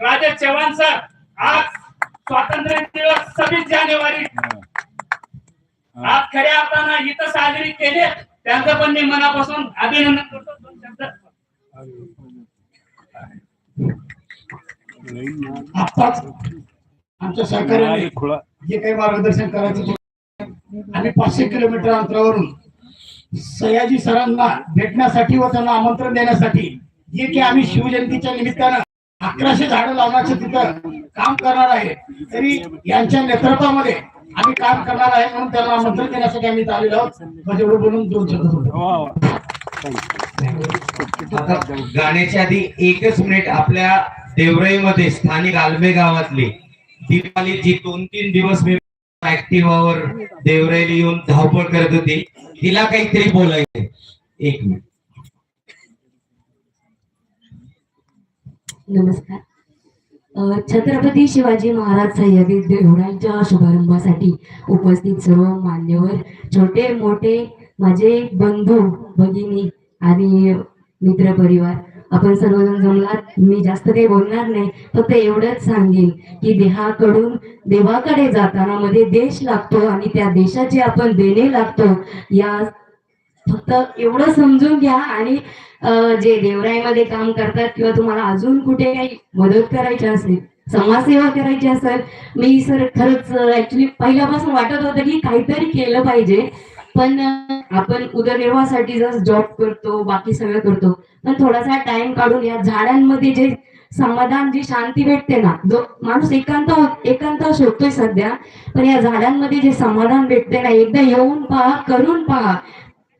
Rajesh Chavan sir आज स्वातंत्र्य दिवस सव्वीस जानेवारी. आज खऱ्या अर्थानं इथं साजरी केले. त्यांचं पण मी मनापासून अभिनंदन करतो. दोन शब्द. आत्ताच आमच्या सरकारने जे काही मार्गदर्शन करायचं आम्ही पाचशे किलोमीटर अंतरावरून सयाजी सरांना भेटण्यासाठी व त्यांना आमंत्रण देण्यासाठी जे की आम्ही शिवजयंतीच्या निमित्तानं अकराशे झाडं लावण्याचं तिथं काम करणार आहे. तरी यांच्या नेतृत्वामध्ये आम्ही काम करणार आहे म्हणून त्यांना आमंत्रण देण्यासाठी आम्ही आलेलो आहोत. म्हणजे एवढं बोलून दोन शब्द बोलतो. आता गाण्याच्या आधी एकच मिनिट आपल्या देवराईमध्ये स्थानिक आलमे गावातली दीपाली जी दोन तीन दिवस मी ऍक्टिव्हावर देवराईला येऊन धावपळ करत होती. तिला काहीतरी बोलायचं एक मिनिट. नमस्कार. छत्रपती शिवाजी महाराज सह्याद्री देवळांच्या शुभारंभासाठी उपस्थित सर्व मान्यवर छोटे मोठे माझे बंधू भगिनी आणि मित्र परिवार. आपण सर्वजण जमलात मी जास्त काही बोलणार नाही फक्त एवढंच सांगेन की देहाकडून देवाकडे जाताना मध्ये देश लागतो आणि त्या देशाचे आपण देणे लागतो या फक्त एवढं समजून घ्या आणि जे देवराईमध्ये काम करतात किंवा तुम्हाला अजून कुठे काही मदत करायची असेल समाजसेवा करायची असेल मी सर खरंच ऍक्च्युली पहिल्यापासून वाटत होतं की काहीतरी केलं पाहिजे. पण आपण उदरनिर्वाहासाठी जर जॉब करतो बाकी सगळं करतो पण थोडासा टाइम काढून या झाडांमध्ये जे समाधान जी शांती भेटते ना जो माणूस एकांत एकांत शोधतोय सध्या पण या झाडांमध्ये जे समाधान भेटते ना एकदा येऊन पहा करून पहा.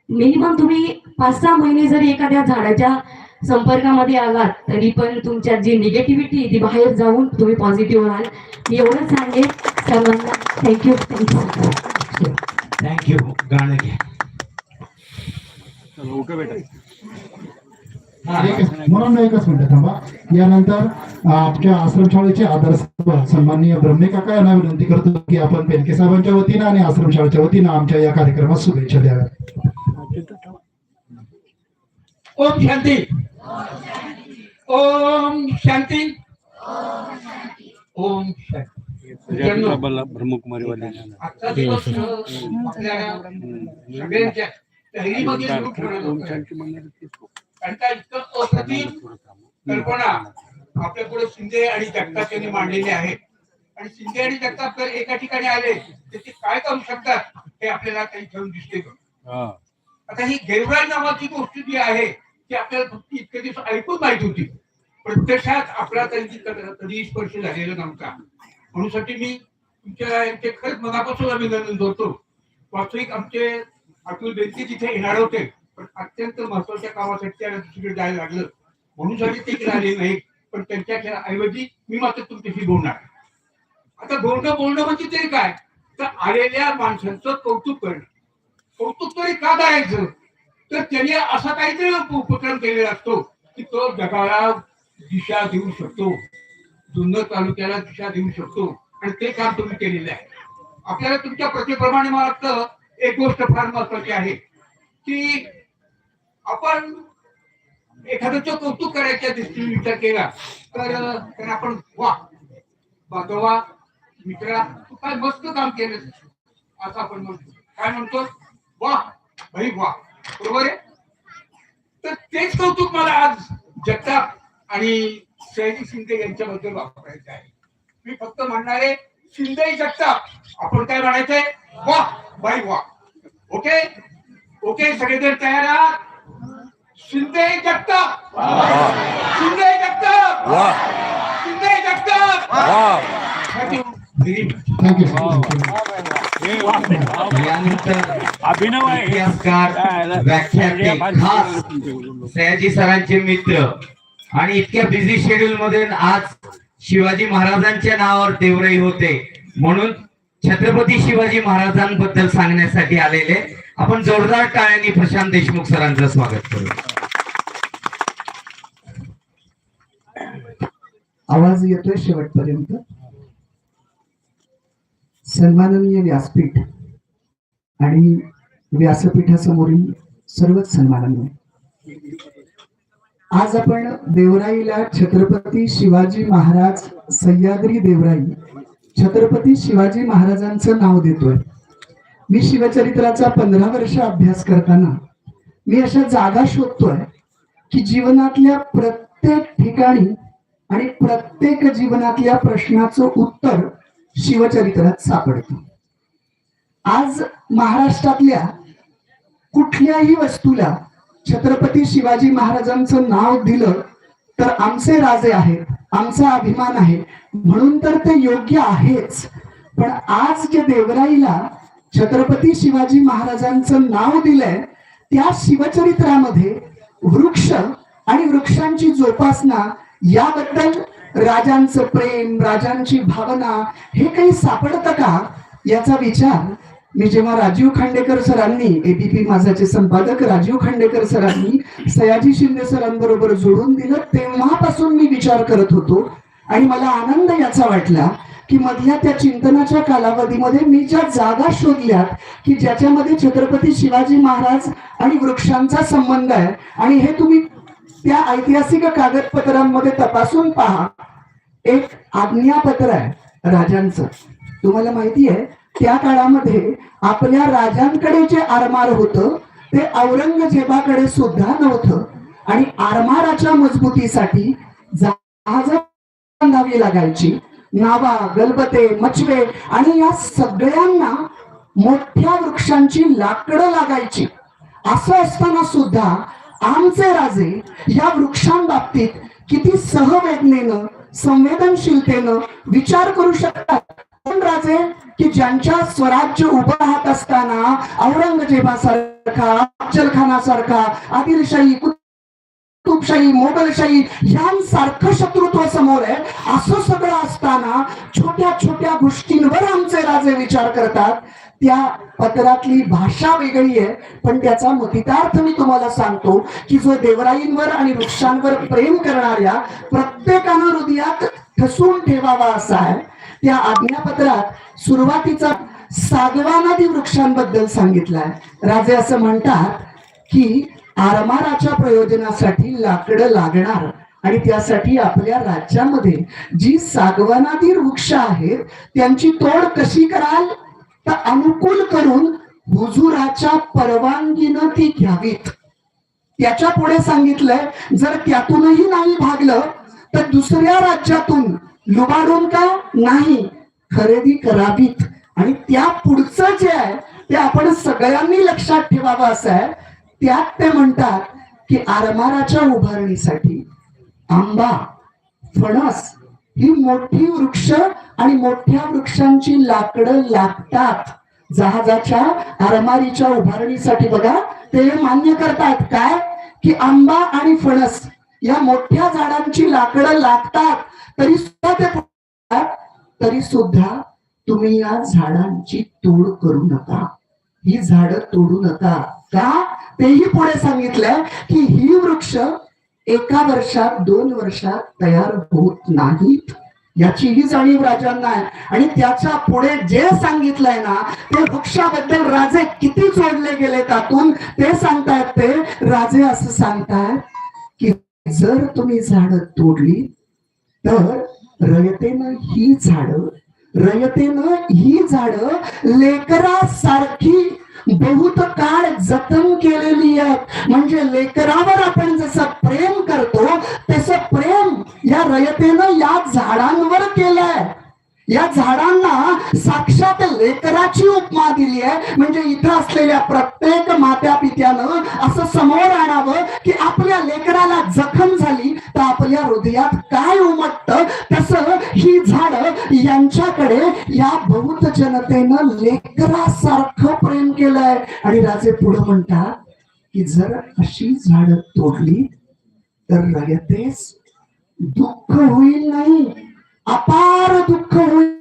मिनिमम तुम्ही पाच सहा महिने जरी एखाद्या झाडाच्या संपर्कामध्ये आलात तरी पण तुमच्यात जी निगेटिव्हिटी ती बाहेर जाऊन तुम्ही पॉझिटिव्ह व्हाल. मी एवढंच सांगेन. सर्वांना थँक्यू थँक्यू थँक्यू गाणं घ्या. एकच- म्हणून एकच मिनिट थांबा. यानंतर आमच्या आश्रमशाळेचे आदर्श सन्माननीय ब्रह्मे काका यांना विनंती करतो की आपण पेनके साहेबांच्या वतीनं आणि आश्रमशाळेच्या वतीनं आमच्या या कार्यक्रमात शुभेच्छा द्याव्यात. ओम शांती। ओम शांती। ओम शांती। सगळ्यांच्या तयारीमध्ये इतकं अप्रतिम कल्पना आपल्या पुढे शिंदे आणि जगताप यांनी मांडलेली आहे. आणि शिंदे आणि जगताप जर एका ठिकाणी आले तर ते काय करू शकतात हे आपल्याला काही घेऊन दिसते आता ही गेवराई नावाची गोष्ट जी आहे ती आपल्याला फक्त इतके दिवस ऐकून माहिती होती. प्रत्यक्षात आपला कधी कधी स्पर्श झालेला नव्हता. म्हणून साठी मी तुमच्या यांचे खरंच मनापासून अभिनंदन करतो. वास्तविक आमचे अतुल बेनके तिथे येणार होते पण अत्यंत महत्त्वाच्या कामासाठी त्याला दुसरीकडे जायला लागलं. म्हणूनसाठी ते इकडे आले नाही पण त्यांच्या ऐवजी मी मात्र तुमच्याशी बोलणार. आता बोलणं बोलणं म्हणजे तरी काय? तर आलेल्या माणसांचं कौतुक करणं. कौतुक तरी का करायचं? तर त्याने असा काहीतरी उपक्रम केलेला असतो की तो जगाला दिशा देऊ शकतो. जुन्नर तालुक्याला दिशा देऊ शकतो. आणि ते काम तुम्ही केलेलं आहे. आपल्याला तुमच्या प्रतिप्रमाणे मला वाटतं एक गोष्ट फार महत्वाची आहे की आपण एखाद्याचं कौतुक करायच्या दृष्टीने विचार केला तर आपण वा बाजवा मित्रा तू काय मस्त काम केलं असं आपण म्हणतो. काय म्हणतो? वा भाई वा. बरोबर आहे? तर तेच कौतुक मला आज जगताप आणि सयाजी शिंदे यांच्याबद्दल वापरायचं आहे. मी फक्त म्हणणारे शिंदे जगताप आपण काय म्हणायचंय? वा बाई वा ओके? ओके सगळेजण तयार आहात? शिंदे जगताप. शिंदे जगताप. शिंदे जगताप. थँक्यू यानंतर अभिनव आहे. इतिहासकार व्याख्याते खास सयाजी सरांचे मित्र. आणि इतक्या बिझी शेड्यूल मध्ये आज शिवाजी महाराजांच्या नावावर देवराई होते. म्हणून छत्रपती शिवाजी महाराजांबद्दल सांगण्यासाठी आलेले. आपण जोरदार टाळ्यांनी प्रशांत देशमुख सरांचं स्वागत करू. आवाज येतोय शेवटपर्यंत? सन्माननीय व्यासपीठ आणि व्यासपीठासमोरील सर्वच सन्माननीय. आज आपण देवराईला छत्रपती शिवाजी महाराज सह्याद्री देवराई छत्रपती शिवाजी महाराजांचं नाव देतोय. मी शिवचरित्राचा पंधरा वर्ष अभ्यास करताना मी अशा जागा शोधतोय की जीवनातल्या प्रत्येक ठिकाणी आणि प्रत्येक जीवनातल्या प्रश्नाचं उत्तर शिवचरित्रात सापडतो. आज महाराष्ट्रातल्या कुठल्याही वस्तूला छत्रपती शिवाजी महाराजांचं नाव दिलं तर आमचे राजे आहेत आमचा अभिमान आहे. म्हणून तर ते योग्य आहेच. पण आज जे देवराईला छत्रपती शिवाजी महाराजांचं नाव दिलंय त्या शिवचरित्रामध्ये वृक्ष आणि वृक्षांची जोपासना याबद्दल राजांचं प्रेम राजांची भावना हे काही सापडतं का? याचा विचार मी जेव्हा राजीव खांडेकर सरांनी एबीपी माझाचे संपादक राजीव खांडेकर सरांनी सयाजी शिंदे सरांबरोबर जोडून दिलं तेव्हापासून मी विचार करत होतो. आणि मला आनंद याचा वाटला की मधल्या त्या चिंतनाच्या कालावधीमध्ये मी ज्या जागा शोधल्यात की ज्याच्यामध्ये छत्रपती शिवाजी महाराज आणि वृक्षांचा संबंध आहे आणि हे तुम्ही त्या ऐतिहासिक कागदपत्रांमध्ये तपासून पहा. एक आज्ञापत्र आहे राजांचं. तुम्हाला माहिती आहे त्या काळामध्ये आपल्या राजांकडे जे आरमार होतं ते औरंगजेबाकडे सुद्धा नव्हतं. आणि आरमाराच्या मजबूतीसाठी जहाज बांधावी लागायची. नावा गलबते मचवे आणि या सगळ्यांना मोठ्या वृक्षांची लाकडं लागायची. असं असताना सुद्धा आमचे राजे या वृक्षांबाबतीत किती सहवेदनेनं संवेदनशीलतेनं विचार करू शकतात. कोण राजे की ज्यांच्या स्वराज्य उभं राहत असताना औरंगजेबासारखा अफजलखानासारखा आदिलशाही कुतुबशाही मोगलशाही यांसारखं शत्रुत्व समोर आहे असं सगळं असताना छोट्या छोट्या गोष्टींवर आमचे राजे विचार करतात. त्या पत्रातली भाषा वेगळी आहे पण त्याचा मतितार्थ मी तुम्हाला सांगतो की जो देवराईंवर आणि वृक्षांवर प्रेम करणाऱ्या प्रत्येकानं हृदयात ठसून ठेवावा असा आहे. त्या आज्ञापत्रात सुरुवातीचा सागवानादी वृक्षांबद्दल सांगितलाय राजे असं म्हणतात की आरमाराच्या प्रयोजनासाठी लाकडं लागणार आणि त्यासाठी आपल्या राज्यामध्ये जी सागवानादी वृक्ष आहेत त्यांची तोड कशी कराल? तर अनुकूल करून हुजुराच्या परवानगीनं ती घ्यावीत. त्याच्या पुढे सांगितलंय जर त्यातूनही नाही भागलं तर दुसऱ्या राज्यातून लुबाडून का नाही खरेदी करावीत. आणि त्या पुढचं जे आहे ते आपण सगळ्यांनी लक्षात ठेवावं असं आहे. त्यात ते म्हणतात की आरमाराच्या उभारणीसाठी आंबा फणस ही मोठी वृक्ष आणि मोठ्या वृक्षांची लाकडं लागतात. जहाजाच्या आरमारीच्या उभारणीसाठी बघा ते मान्य करतात काय? की आंबा आणि फणस या मोठ्या झाडांची लाकडं लागतात. तरी सुद्धा ते तरी सुद्धा तुम्ही या झाडांची तोड करू नका. ही झाडं तोडू नका. का? तेही पुढे सांगितलंय की ही वृक्ष एका वर्षात दोन वर्षात तयार होत नाहीत. याचीही जाणीव राजांना आहे. आणि त्याच्या पुढे जे सांगितलंय ना ते वृक्षाबद्दल राजे किती जोडले गेले त्यातून? ते सांगतायत ते. राजे असं सांगतायत की जर तुम्ही झाडं तोडली तर रयतेनं ही झाडं रयतेनं ही झाडं लेकरासारखी बहुत काळ जतन केलेली आहेत. म्हणजे लेकरावर आपण जसं प्रेम करतो तसं प्रेम या रयतेनं या झाडांवर केलंय. या झाडांना साक्षात लेकराची उपमा दिली आहे. म्हणजे इथं असलेल्या प्रत्येक मात्या पित्यानं असं समोर आणावं की आपल्या लेकराला जखम झाली तर आपल्या हृदयात काय उमटत? तस ही झाड यांच्याकडे या बहुत जनतेनं लेकरासारखं प्रेम केलंय. आणि राजे पुढे म्हणतात की जर अशी झाड तोडली तर रयतेस दुःख होईल नाही. अपार दुःख होईल.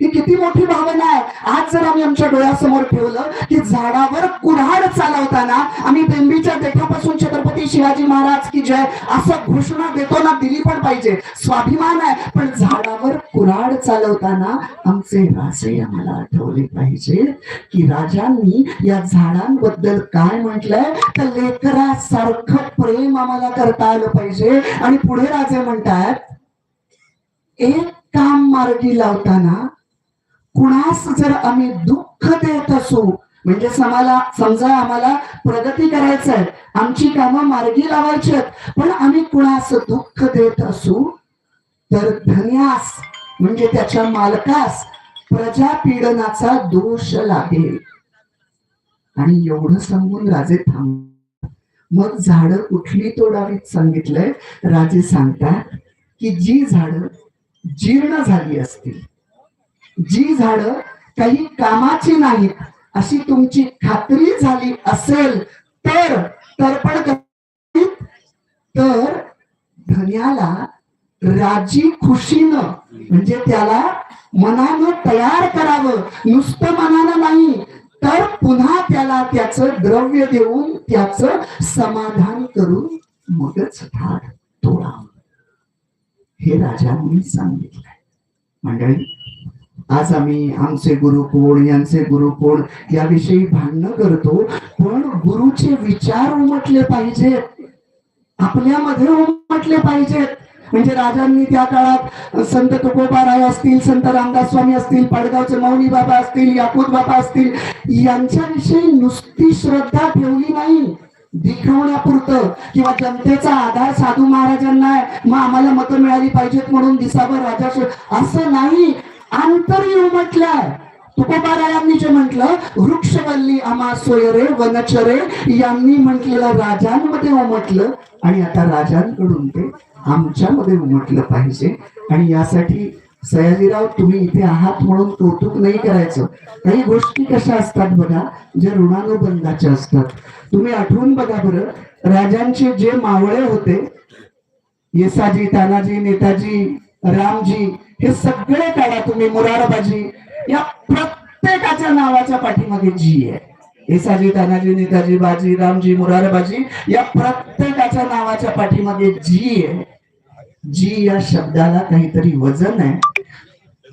ही किती मोठी भावना आहे. आज जर आम्ही आमच्या डोळ्यासमोर ठेवलं की झाडावर कुऱ्हाड चालवताना आम्ही बेंबीच्या देठापासून छत्रपती शिवाजी महाराज की जय असं घोषणा देतो ना दिली पण पाहिजे. स्वाभिमान आहे. पण झाडावर कुऱ्हाड चालवताना आमचे राजे आम्हाला आठवले पाहिजे की राजांनी या झाडांबद्दल काय म्हटलंय? तर लेकरासारखं प्रेम आम्हाला करता आलं पाहिजे. आणि पुढे राजे म्हणतात एक काम मार्गी लावताना कुणास जर आम्ही दुःख देत असू म्हणजे समाला समजा आम्हाला प्रगती करायचं आहे आमची कामं मार्गी लावायची आहेत पण आम्ही कुणास दुःख देत असू तर धन्यास म्हणजे त्याच्या मालकास प्रजापीडनाचा दोष लागेल. आणि एवढं सांगून राजे थांब. मग झाडं कुठली तोडावीत सांगितलंय? राजे सांगतात की जी झाडं जीर्ण झाली असतील. जी झाडं काही कामाची नाहीत अशी तुमची खात्री झाली असेल तर तर्पण तर धन्याला राजी खुशीनं म्हणजे त्याला मनानं तयार करावं. नुसतं मनानं नाही तर पुन्हा त्याला त्याचं द्रव्य देऊन त्याच समाधान करून मगच झाड तोडावं. हे राजांनी सांगितलंय. मंडळी आज आम्ही आमचे गुरु कोण यांचे गुरु कोण याविषयी भांडणं करतो पण गुरुचे विचार उमटले पाहिजेत. आपल्यामध्ये उमटले पाहिजेत. म्हणजे राजांनी त्या काळात संत तुकोबाराय असतील संत रामदास स्वामी असतील पडगावचे मौनी बाबा असतील याकूत बाबा असतील यांच्याविषयी नुसती श्रद्धा ठेवली नाही. दिखवण्यापुरतं किंवा जनतेचा आधार साधू महाराजांना मग आम्हाला मतं मिळाली पाहिजेत म्हणून दिसाभर राजा असं नाही. आंतरी म्हटलंय तुकोबारायांनी जे म्हटलं वृक्षवल्ली आम्हा सोयरे वनचरे यांनी म्हटलेलं राजांमध्ये उमटलं आणि आता राजांकडून ते आमच्यामध्ये उमटलं पाहिजे. आणि यासाठी सयाजीराव तुम्ही इथे आहात म्हणून कौतुक नाही करायचं. काही गोष्टी कशा असतात बघा ज्या ऋणानुबंधाच्या असतात. तुम्ही आठवून बघा बरं राजांचे जे मावळे होते येसाजी तानाजी नेताजी रामजी हे सगळे काढा तुम्ही मुरारबाजी या प्रत्येकाच्या नावाच्या पाठीमागे जी आहे. येसाजी तानाजी नेताजी बाजी रामजी मुरारबाजी या प्रत्येकाच्या नावाच्या पाठीमागे जी आहे. जी या शब्दाला काहीतरी वजन आहे.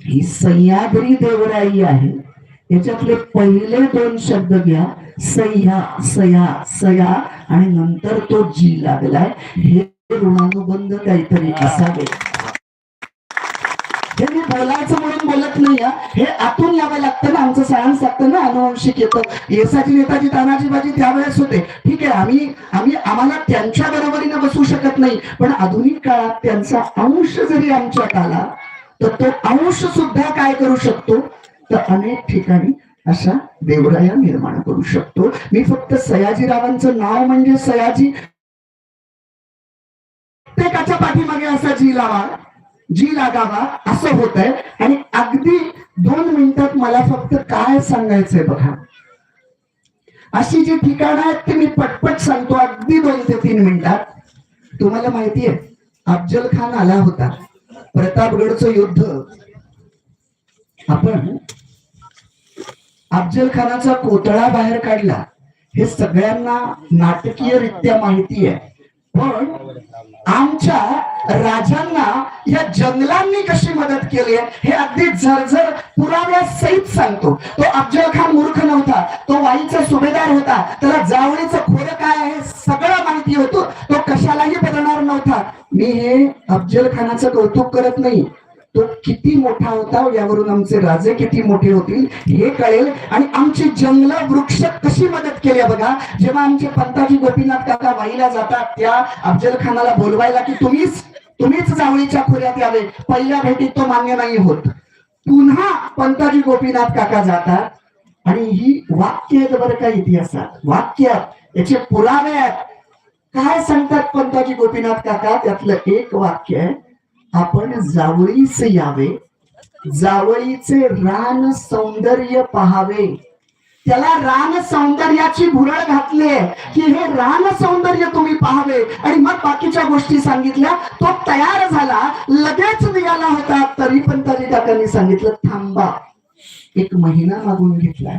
ही सह्याद्री देवराई आहे. याच्यातले पहिले दोन शब्द घ्या. सह्या सया सया आणि नंतर तो जी लागलाय. हे ऋणानुबंध काहीतरी असावे. हे मी बोलायचं म्हणून बोलत नाही हे आतून यावं लागतं ना. आमचं सायन्स लागतं ना. अनुवंशिक येतं. येसाची नेताजी तानाजी बाजी त्यावेळेस होते. ठीक आहे. आम्ही आम्ही आम्हाला त्यांच्या बरोबरीनं बसू शकत नाही. पण आधुनिक काळात त्यांचा अंश जरी आमच्यात आला तर तो अंश सुद्धा काय करू शकतो? तर अनेक ठिकाणी अशा देवराया निर्माण करू शकतो. मी फक्त सयाजीरावांचं नाव म्हणजे सयाजी. प्रत्येकाच्या पाठीमागे असा जी लावा जी लागावा असं होत आहे आणि अगदी दोन मिनिटात मला फक्त काय सांगायचंय बघा. अशी जी ठिकाणं आहेत ती मी पटपट सांगतो. अगदी दोन ते तीन मिनिटात. तुम्हाला माहितीये अफजल खान आला होता. प्रतापगडचं युद्ध. आपण अफजल खानाचा कोतळा बाहेर काढला. हे सगळ्यांना नाटकीयरित्या माहिती आहे. पण आमच्या राजांना या जंगलांनी कशी मदत केली आहे हे अगदी झरझर पुराव्या सहित सांगतो. तो अफजल खान मूर्ख नव्हता. तो वाईचा सुभेदार होता. त्याला जावळीचं खोरं काय आहे सगळं माहिती होतं. कशालाही बदलणार नव्हता. मी हे अफजल खानाचं कौतुक करत नाही. तो किती मोठा होता यावरून आमचे राजे किती मोठे होतील हे कळेल. आणि आमची जंगल वृक्ष कशी मदत केली बघा. जेव्हा आमचे पंताजी गोपीनाथ काका वाईला जातात त्या अफजल खानाला बोलवायला की तुम्हीच तुम्हीच जावळीच्या खोऱ्यात यावे. पहिल्या भेटीत तो मान्य नाही होत. पुन्हा पंताजी गोपीनाथ काका जातात. आणि ही वाक्य आहेत बरं का इतिहासात. वाक्य याचे पुरावे आहेत. काय सांगतात पंताजी गोपीनाथ काका? त्यातलं एक वाक्य आहे आपण जावळीच यावे जावळीचे रान सौंदर्य पहावे. त्याला रान सौंदर्याची भुरळ घातली आहे की हे रान सौंदर्य तुम्ही पाहावे. आणि मग बाकीच्या गोष्टी सांगितल्या तो तयार झाला लगेच निघाला होता. तरी पण तरी काकांनी सांगितलं थांबा एक महिना मागून घेतलाय.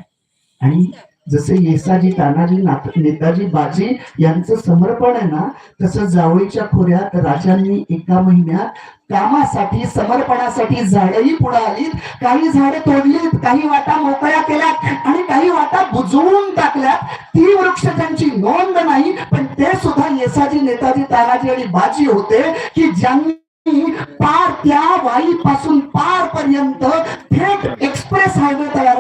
आणि जसे येसाजी तानाजी नाथ- नेताजी बाजी यांचं समर्पण आहे ना तसं जावळीच्या खोऱ्यात राजांनी एका महिन्यात कामासाठी समर्पणासाठी झाडही पुढे आलीत. काही झाडे तोडलीत काही वाटा मोकळ्या केल्यात आणि काही वाटा बुजवून टाकल्यात. ती वृक्ष त्यांची नोंद नाही पण ते सुद्धा येसाजी नेताजी तानाजी आणि बाजी होते की ज्यांनी पार त्या वाईपासून पार पर्यंत थेट एक्सप्रेस हायवे तयार